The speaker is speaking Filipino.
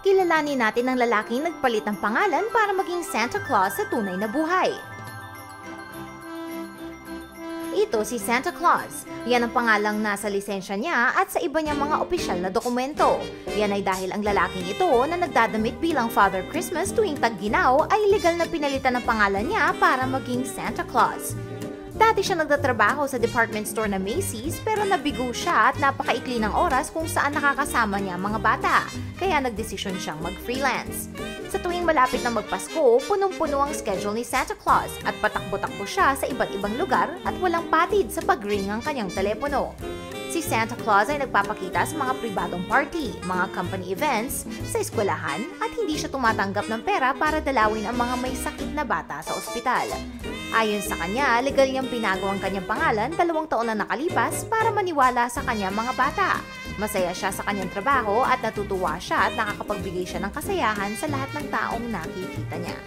Kilalanin natin ang lalaking nagpalit ng pangalan para maging Santa Claus sa tunay na buhay. Ito si Santa Claus. Yan ang pangalang nasa lisensya niya at sa iba niyang mga opisyal na dokumento. Yan ay dahil ang lalaking ito na nagdadamit bilang Father Christmas tuwing tag-ginaw ay legal na pinalitan ng pangalan niya para maging Santa Claus. Dati siya nagtatrabaho sa department store na Macy's pero nabigo siya at napakaikli ng oras kung saan nakakasama niya mga bata, kaya nagdesisyon siyang mag-freelance. Sa tuwing malapit na magpasko, punong-puno ang schedule ni Santa Claus at patakbo-takbo siya sa iba't ibang lugar at walang patid sa pag-ring ang kanyang telepono. Si Santa Claus ay nagpapakita sa mga pribadong party, mga company events, sa eskwelahan at hindi siya tumatanggap ng pera para dalawin ang mga may sakit na bata sa ospital. Ayon sa kanya, legal niyang binago ang kanyang pangalan dalawang taon na nakalipas para maniwala sa kanyang mga bata. Masaya siya sa kanyang trabaho at natutuwa siya at nakakapagbigay siya ng kasayahan sa lahat ng taong nakikita niya.